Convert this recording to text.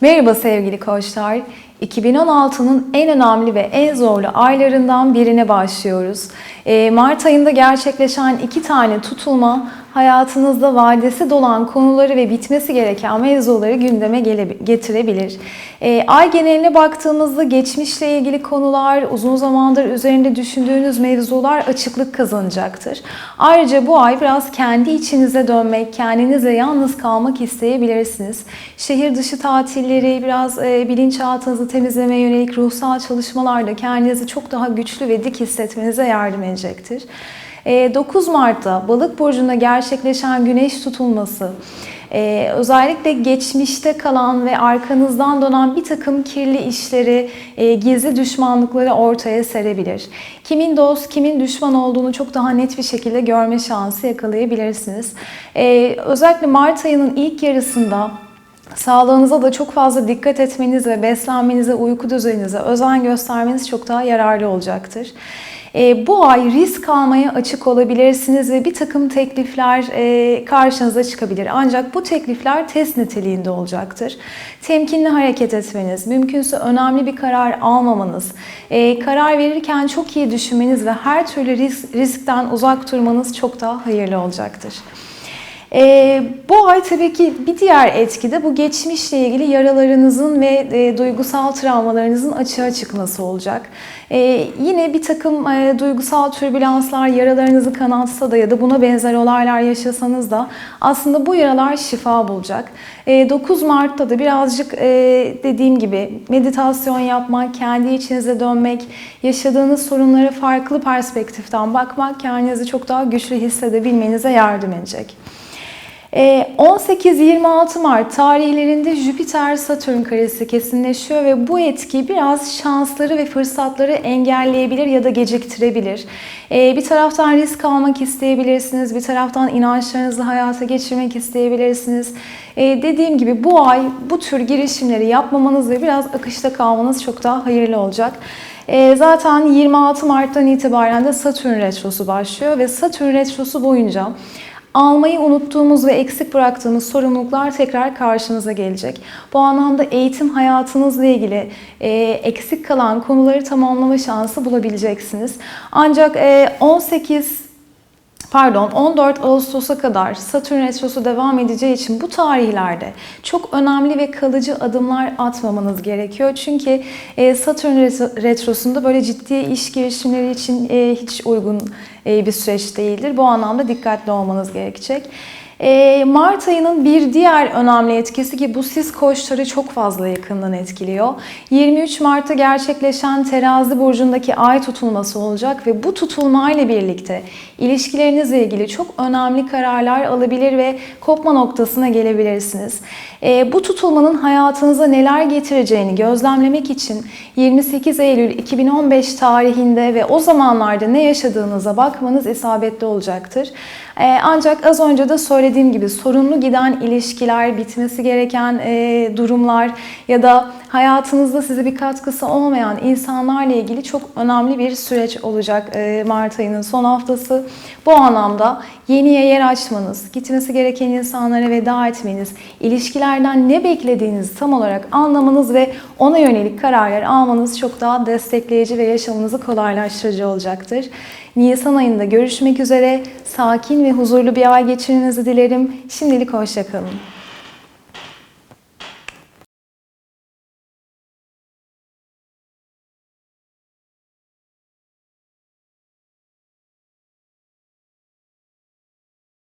Merhaba sevgili koçlar. 2016'nın en önemli ve en zorlu aylarından birine başlıyoruz. Ee, Mart ayında gerçekleşen iki tane tutulma hayatınızda vadesi dolan konuları ve bitmesi gereken mevzuları gündeme getirebilir. Ee, ay geneline baktığımızda geçmişle ilgili konular, uzun zamandır üzerinde düşündüğünüz mevzular açıklık kazanacaktır. Ayrıca bu ay biraz kendi içinize dönmek, kendinize yalnız kalmak isteyebilirsiniz. Şehir dışı tatilleri, biraz e, bilinçaltınızı temizlemeye yönelik ruhsal çalışmalarla kendinizi çok daha güçlü ve dik hissetmenize yardım edecektir. E, 9 Mart'ta Balık burcunda gerçekleşen güneş tutulması ee, özellikle geçmişte kalan ve arkanızdan dönen bir takım kirli işleri, e, gizli düşmanlıkları ortaya serebilir. Kimin dost, kimin düşman olduğunu çok daha net bir şekilde görme şansı yakalayabilirsiniz. Ee, özellikle Mart ayının ilk yarısında Sağlığınıza da çok fazla dikkat etmeniz ve beslenmenize, uyku düzeninize özen göstermeniz çok daha yararlı olacaktır. E, bu ay risk almaya açık olabilirsiniz ve bir takım teklifler e, karşınıza çıkabilir. Ancak bu teklifler test niteliğinde olacaktır. Temkinli hareket etmeniz, mümkünse önemli bir karar almamanız, e, karar verirken çok iyi düşünmeniz ve her türlü risk, riskten uzak durmanız çok daha hayırlı olacaktır. E, bu ay tabii ki bir diğer etki de bu geçmişle ilgili yaralarınızın ve e, duygusal travmalarınızın açığa çıkması olacak. E, yine bir takım e, duygusal türbülanslar yaralarınızı kanatsa da ya da buna benzer olaylar yaşasanız da aslında bu yaralar şifa bulacak. E, 9 Mart'ta da birazcık e, dediğim gibi meditasyon yapmak, kendi içinize dönmek, yaşadığınız sorunlara farklı perspektiften bakmak kendinizi çok daha güçlü hissedebilmenize yardım edecek. 18-26 Mart tarihlerinde Jüpiter-Satürn karesi kesinleşiyor ve bu etki biraz şansları ve fırsatları engelleyebilir ya da geciktirebilir. Bir taraftan risk almak isteyebilirsiniz, bir taraftan inançlarınızı hayata geçirmek isteyebilirsiniz. Dediğim gibi bu ay bu tür girişimleri yapmamanız ve biraz akışta kalmanız çok daha hayırlı olacak. Zaten 26 Mart'tan itibaren de Satürn Retrosu başlıyor ve Satürn Retrosu boyunca almayı unuttuğumuz ve eksik bıraktığımız sorumluluklar tekrar karşınıza gelecek. Bu anlamda eğitim hayatınızla ilgili e, eksik kalan konuları tamamlama şansı bulabileceksiniz. Ancak e, 18 Pardon 14 Ağustos'a kadar Satürn Retrosu devam edeceği için bu tarihlerde çok önemli ve kalıcı adımlar atmamanız gerekiyor. Çünkü e, Satürn Retrosu'nda böyle ciddi iş girişimleri için e, hiç uygun e, bir süreç değildir. Bu anlamda dikkatli olmanız gerekecek. Mart ayının bir diğer önemli etkisi ki bu sis koçları çok fazla yakından etkiliyor. 23 Mart'ta gerçekleşen terazi burcundaki ay tutulması olacak ve bu tutulma ile birlikte ilişkilerinizle ilgili çok önemli kararlar alabilir ve kopma noktasına gelebilirsiniz. Bu tutulmanın hayatınıza neler getireceğini gözlemlemek için 28 Eylül 2015 tarihinde ve o zamanlarda ne yaşadığınıza bakmanız isabetli olacaktır. Ancak az önce de söylediğim gibi sorunlu giden ilişkiler, bitmesi gereken durumlar ya da hayatınızda size bir katkısı olmayan insanlarla ilgili çok önemli bir süreç olacak Mart ayının son haftası. Bu anlamda yeniye yer açmanız, gitmesi gereken insanlara veda etmeniz, ilişkilerden ne beklediğinizi tam olarak anlamanız ve ona yönelik kararlar almanız çok daha destekleyici ve yaşamınızı kolaylaştırıcı olacaktır. Nisan ayında görüşmek üzere. Sakin ve huzurlu bir ay geçirmenizi dilerim. Şimdilik hoşçakalın.